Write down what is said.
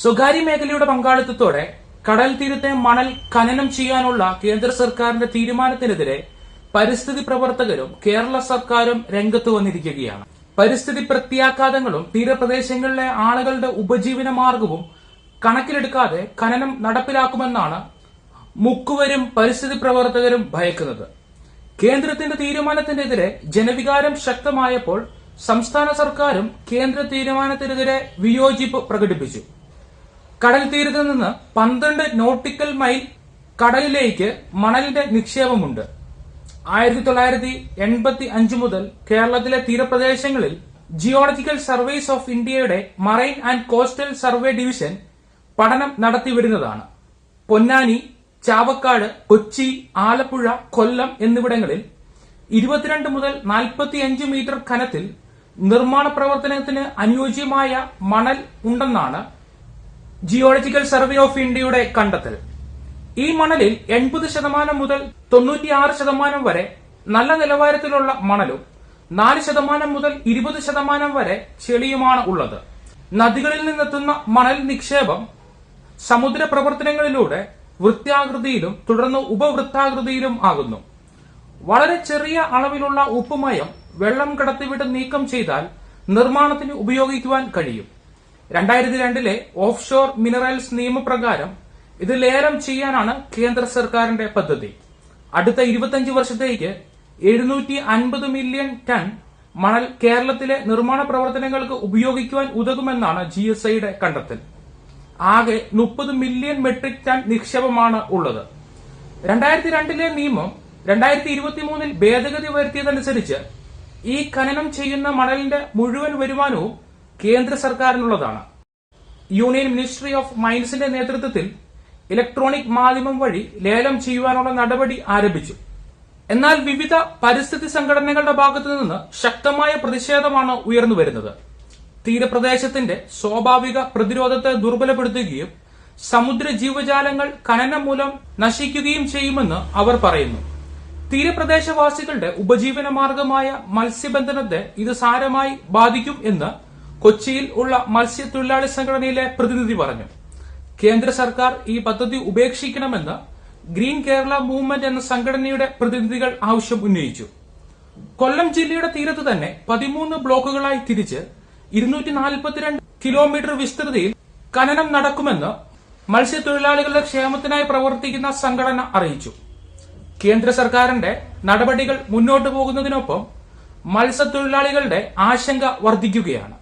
സ്വകാര്യ മേഖലയുടെ പങ്കാളിത്തത്തോടെ കടൽ തീരത്തെ മണൽ ഖനനം ചെയ്യാനുള്ള കേന്ദ്ര സർക്കാരിന്റെ തീരുമാനത്തിനെതിരെ പരിസ്ഥിതി പ്രവർത്തകരും കേരള സർക്കാരും രംഗത്ത് വന്നിരിക്കുകയാണ്. പരിസ്ഥിതി പ്രത്യാഘാതങ്ങളും തീരപ്രദേശങ്ങളിലെ ആളുകളുടെ ഉപജീവന മാർഗവും കണക്കിലെടുക്കാതെ ഖനനം നടപ്പിലാക്കുമെന്നാണ് മുക്കുവരും പരിസ്ഥിതി പ്രവർത്തകരും ഭയക്കുന്നത്. കേന്ദ്രത്തിന്റെ തീരുമാനത്തിനെതിരെ ജനവികാരം ശക്തമായപ്പോൾ സംസ്ഥാന സർക്കാരും കേന്ദ്ര തീരുമാനത്തിനെതിരെ വിയോജിപ്പ് പ്രകടിപ്പിച്ചു. കടൽ തീരത്ത് നിന്ന് പന്ത്രണ്ട് നോട്ടിക്കൽ മൈൽ കടലിലേക്ക് മണലിന്റെ നിക്ഷേപമുണ്ട്. ആയിരത്തി തൊള്ളായിരത്തി എൺപത്തി അഞ്ച് മുതൽ കേരളത്തിലെ തീരപ്രദേശങ്ങളിൽ ജിയോളജിക്കൽ സർവേസ് ഓഫ് ഇന്ത്യയുടെ marine and coastal survey division പഠനം നടത്തിവരുന്നതാണ്. പൊന്നാനി ചാവക്കാട് കൊച്ചി ആലപ്പുഴ കൊല്ലം എന്നിവിടങ്ങളിൽ ഇരുപത്തിരണ്ട് മുതൽ നാൽപ്പത്തിയഞ്ച് മീറ്റർ ഖനത്തിൽ നിർമ്മാണ പ്രവർത്തനത്തിന് അനുയോജ്യമായ മണൽ ഉണ്ടെന്നാണ് ജിയോളജിക്കൽ സർവേ ഓഫ് ഇന്ത്യയുടെ കണ്ടെത്തൽ. ഈ മണലിൽ എൺപത് ശതമാനം മുതൽ തൊണ്ണൂറ്റിയാറ് ശതമാനം വരെ നല്ല നിലവാരത്തിലുള്ള മണലും നാല് ശതമാനം മുതൽ ഇരുപത് ശതമാനം വരെ ചെളിയുമാണ് ഉള്ളത്. നദികളിൽ നിന്നെത്തുന്ന മണൽ നിക്ഷേപം സമുദ്ര പ്രവർത്തനങ്ങളിലൂടെ വൃത്താകൃതിയിലും തുടർന്ന് ഉപവൃത്താകൃതിയിലും ആകുന്നു. വളരെ ചെറിയ അളവിലുള്ള ഉപ്പുമയം വെള്ളം കടത്തിവിട്ട് നീക്കം ചെയ്താൽ നിർമ്മാണത്തിന് ഉപയോഗിക്കുവാൻ കഴിയും. രണ്ടായിരത്തി രണ്ടിലെ ഓഫ് ഷോർ മിനറൽസ് നിയമപ്രകാരം ഇത് ലേലം ചെയ്യാനാണ് കേന്ദ്ര സർക്കാരിന്റെ പദ്ധതി. അടുത്ത ഇരുപത്തിയഞ്ച് വർഷത്തേക്ക് എഴുന്നൂറ്റി അൻപത് മില്യൺ ടൺ മണൽ കേരളത്തിലെ നിർമ്മാണ പ്രവർത്തനങ്ങൾക്ക് ഉപയോഗിക്കുവാൻ ഉതകുമെന്നാണ് ജി എസ് ഐയുടെ കണ്ടെത്തൽ. ആകെ മുപ്പത് മില്യൺ മെട്രിക് ടൺ നിക്ഷേപമാണ് ഉള്ളത്. രണ്ടായിരത്തി രണ്ടിലെ നിയമം രണ്ടായിരത്തി ഇരുപത്തി മൂന്നിൽ ഭേദഗതി വരുത്തിയതനുസരിച്ച് ഈ ഖനനം ചെയ്യുന്ന മണലിന്റെ മുഴുവൻ വരുമാനവും കേന്ദ്ര സർക്കാരിനുള്ളതാണ്. യൂണിയൻ മിനിസ്ട്രി ഓഫ് മൈൻസിന്റെ നേതൃത്വത്തിൽ ഇലക്ട്രോണിക് മാധ്യമം വഴി ലേലം ചെയ്യുവാനുള്ള നടപടി ആരംഭിച്ചു. എന്നാൽ വിവിധ പരിസ്ഥിതി സംഘടനകളുടെ ഭാഗത്തു നിന്ന് ശക്തമായ പ്രതിഷേധമാണ് ഉയർന്നു വരുന്നത്. തീരപ്രദേശത്തിന്റെ സ്വാഭാവിക പ്രതിരോധത്തെ ദുർബലപ്പെടുത്തുകയും സമുദ്ര ജീവജാലങ്ങൾ ഖനനം മൂലം നശിക്കുകയും ചെയ്യുമെന്ന് അവർ പറയുന്നു. തീരപ്രദേശവാസികളുടെ ഉപജീവന മാർഗമായ മത്സ്യബന്ധനത്തെ ഇത് സാരമായി ബാധിക്കും എന്ന് കൊച്ചിയിൽ ഉള്ള മത്സ്യത്തൊഴിലാളി സംഘടനയിലെ പ്രതിനിധി പറഞ്ഞു കേന്ദ്ര സർക്കാർ ഈ പദ്ധതി ഉപേക്ഷിക്കണമെന്ന് ഗ്രീൻ കേരള മൂവ്മെന്റ് എന്ന സംഘടനയുടെ പ്രതിനിധികൾ ആവശ്യം ഉന്നയിച്ചു. കൊല്ലം ജില്ലയുടെ തീരത്ത് തന്നെ പതിമൂന്ന് ബ്ലോക്കുകളായി തിരിച്ച് ഇരുന്നൂറ്റി നാൽപ്പത്തിരണ്ട് കിലോമീറ്റർ വിസ്തൃതിയിൽ ഖനനം നടക്കുമെന്ന് മത്സ്യത്തൊഴിലാളികളുടെ ക്ഷേമത്തിനായി പ്രവർത്തിക്കുന്ന സംഘടന അറിയിച്ചു. കേന്ദ്ര സർക്കാരിന്റെ നടപടികൾ മുന്നോട്ടു പോകുന്നതിനൊപ്പം മത്സ്യത്തൊഴിലാളികളുടെ ആശങ്ക വർദ്ധിക്കുകയാണ്.